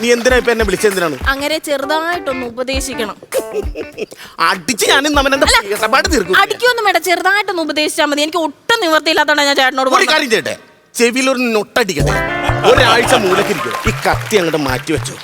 നീ എന്തിനാ ഇപ്പൊ എന്നെ വിളിച്ചെന്തിനാണ് അങ്ങനെ ചെറുതായിട്ടൊന്ന് ഉപദേശിക്കണം. അടിച്ച് ഞാൻ ഇന്ന് അവനെന്താ അല്ല, ഇടപാട് തീർക്കും അടിക്കൊന്നും വേണ്ട ചെറുതായിട്ടൊന്ന് ഉപദേശിച്ചാൽ മതി. എനിക്ക് ഒട്ടും നിവർത്തിയില്ലാത്തോണ്ടാണ് ഞാൻ ചേട്ടനോട് ഒരു കാര്യം ചെയ്യട്ടെ? ചെവിയിൽ ഒരു നൊട്ടടിക്കട്ടെ ഒരാഴ്ച മൂലക്കിരിക്കും ഈ കത്തി അങ്ങോട്ട് മാറ്റി വെച്ചോ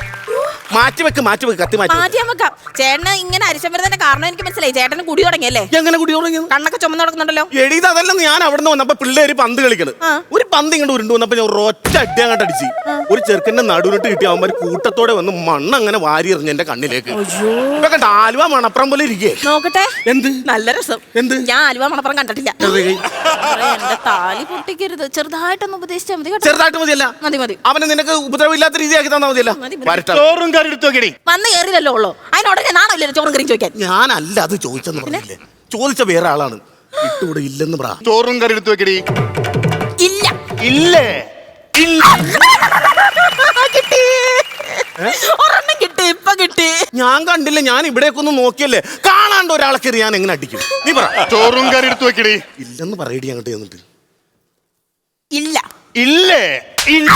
മാറ്റി വെക്ക് മാറ്റി വെക്ക് കത്തി മാറ്റി വെക്ക്. മാറ്റിയാൻ വെക്കാം. ചേട്ടന് ഇങ്ങനെ അരിശം കാരണം എനിക്ക് മനസ്സിലായി. ചേട്ടന് കുടി തുടങ്ങിയല്ലേ? എങ്ങനെ കുടി തുടങ്ങിയത്? കണ്ണൊക്കെ ചുമന്ന് നടക്കുന്നുണ്ടല്ലോ എഴുതി അതല്ല ഞാൻ അവിടെ നിന്ന് വന്നപ്പോ പിള്ളേര് പന്ത് കളിക്കണ്. ഒരു പന്ത് ഇങ്ങോട്ട് ഉരുണ്ടു വന്നപ്പോ ഞാൻ ഒറ്റ അടി അങ്ങോട്ട് അടിച്ച്. ഒരു ചെറുക്കന്റെ നടുവിട്ട് കിട്ടി അവന്മാര് കൂട്ടത്തോടെ വന്ന് മണ്ണ് അങ്ങനെ വാരി എറിഞ്ഞ എന്റെ കണ്ണിലേക്ക് ആലുവ മണപ്പുറം പോലെ ഇരിക്കേ. നോക്കട്ടെ. എന്ത്? നല്ല രസം. എന്ത്? ഞാൻ ആലുവ മണപ്പുറം കണ്ടിട്ടില്ല. എന്റെ താലി പൊട്ടിക്കരുത്. ചെറുതായിട്ടൊന്ന് ഉപദേശിച്ചാൽ മതി ചെറുതായിട്ട് മതിയല്ല. മതി മതി. അവനെ നിനക്ക് ഉപദ്രവമില്ലാത്ത രീതിയാക്കി തന്നാ മതിയല്ല. മതി, മതി. ചോറും കറി എടുത്തു നോക്കിയടി. വന്ന് കയറിയതല്ലോ ഉള്ളൂ. അതിനോടനെ നാണമില്ല ചോറും കറിയും ചോദിക്കാൻ? ഞാനല്ല അത് ചോദിച്ചെന്ന് പറഞ്ഞില്ലേ? ചോദിച്ച വേറെ ആളാണ്. ഇട്ടൂടെ ഇല്ലെന്ന് പറ. ചോറും കറി എടുത്തു വെക്കടി ഇല്ല. ഇല്ലേ? ഇല്ല. കിട്ടി. ഒരെണ്ണം കിട്ടി ഇപ്പൊ കിട്ടി. ഞാൻ കണ്ടില്ല ഞാൻ ഇവിടേക്ക് ഒന്ന് നോക്കിയല്ലേ? കാണാണ്ട് ഒരാളെ കയറി ഞാൻ എങ്ങനെ അടിക്കും? നീ പറ. ചോറും കറി എടുത്തു വെക്കടി ഇല്ലെന്ന് പറയടി അങ്ങോട്ട് ചെന്നിട്ട്. ഇല്ല. ഇല്ലേ? ഇല്ല.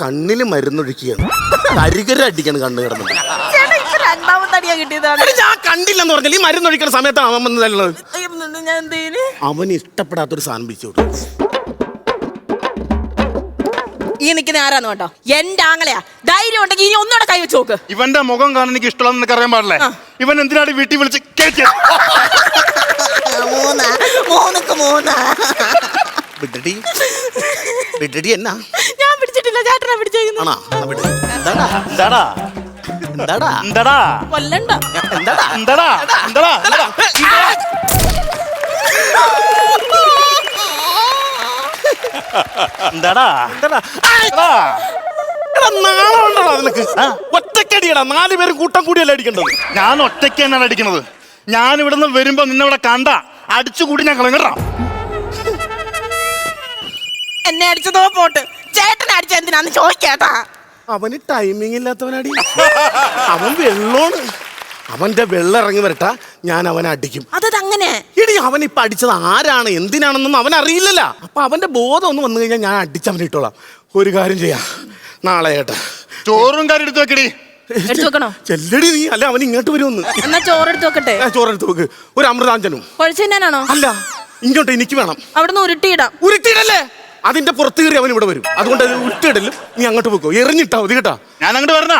കണ്ണിൽ മരുന്നൊഴിക്കുകയാണ് കരികര അടിക്കാണ് കണ്ണ് കിടന്നത് ചേട്ടാ ഇപ്പൊ രണ്ടാമത്തെ അടിയാ കിട്ടിയതാണ്. എടി, ഞാൻ കണ്ടില്ലെന്ന് പറഞ്ഞാൽ ഈ മരുന്നൊഴിക്കുന്ന സമയത്താണ് അവൻ വന്നതല്ലത് അയ്യോ, എന്നിട്ട് ഞാൻ എന്തേലും അവന് ഇഷ്ടപ്പെടാത്തൊരു സാധനം പിടിച്ചു കൊടുത്തു ഈ നിൽക്കുന്ന ആരാന്ന് കേട്ടോ? എന്റെ ആങ്ങളെയാ. ധൈര്യം ഉണ്ടെങ്കിൽ ഇനി ഒന്നുകൂടെ കൈ വെച്ച് നോക്ക്. ഇവന്റെ മുഖം കാണാൻ എനിക്ക് ഇഷ്ടമാണെന്നൊക്കെ അറിയാൻ പാടില്ലേ? ഇവൻ എന്തിനാണ് വീട്ടിൽ വിളിച്ച് കേറ്റിയത്? മൂന്ന് മൂന്നക്ക് മൂന്ന്. വിടടി വിടടി എന്നാ ഞാൻ പിടിച്ചിട്ടില്ല ചേട്ടനെ പിടിച്ചേക്കുന്നു ആണോ എന്നാ വിട്. എന്താടാ എന്താടാ എന്താടാ എന്താടാ കൊല്ലണ്ട എന്താടാ എന്താടാ എന്താടാ എന്താടാ എന്താടാ എന്താടാ എന്താടാ എടാ നാളെ ഉണ്ടോടാ നിനക്ക് ഒറ്റക്കടിയടാ നാല് പേരും കൂട്ടം കൂടിയല്ലേ അടിക്കേണ്ടത് ഞാൻ ഒറ്റയ്ക്ക് തന്നെയാണ് അടിക്കുന്നത് ഞാൻ ഇവിടുന്ന് വരുമ്പോ നിന്നെ ഇവിടെ കണ്ട അടിച്ചുകൂടി ഞാൻ കളഞ്ഞിട്ടാ എന്നെ അടിച്ചതോ പോട്ട് ചേട്ടൻ അടിച്ച എന്തിനാന്ന് ചോദിക്കാട്ടാ. അവന് ടൈമിംഗ് ഇല്ലാത്തവനടി. അവൻ വെള്ളോണ് അവന്റെ വെള്ളം ഇറങ്ങി വരട്ട ഞാൻ അവനെ അടിക്കും. അതത് അങ്ങനെ ഇടി അവൻ ഇപ്പൊ അടിച്ചത് ആരാണ്? എന്തിനാണെന്നൊന്നും അവൻ അറിയില്ലല്ല. അപ്പൊ അവന്റെ ബോധം ഒന്ന് വന്നു കഴിഞ്ഞാൽ ഞാൻ അടിച്ചവൻ ഇട്ടോളാം. ഒരു കാര്യം ചെയ്യാം. നാളെ ഏട്ടാ ചോറും കാര്യം എടുത്തു വെക്കടി. എടുത്തു വെക്കണോ? ചെല്ലടി നീ. അല്ല അവൻ ഇങ്ങോട്ട് വരുമെന്ന് എന്നാ ചോറെടുത്ത് വെക്കട്ടെ? ഞാൻ ചോറെടുത്ത് വെക്ക്. ഒരു അമൃതാഞ്ജനും. കുഴച്ചു അല്ല ഇങ്ങോട്ട് എനിക്ക് വേണം. അവിടുന്ന് ഉരുട്ടിയിടാം. ഉരുട്ടിയിടല്ലേ? അതിന്റെ പുറത്ത് കയറി അവൻ ഇവിടെ വരും. അതുകൊണ്ട് അത് ഉരുട്ടിയിടലും നീ അങ്ങോട്ട് വെക്കോ എറിഞ്ഞിട്ടാ മതി കേട്ടാ. ഞാൻ അങ്ങോട്ട് വരണ?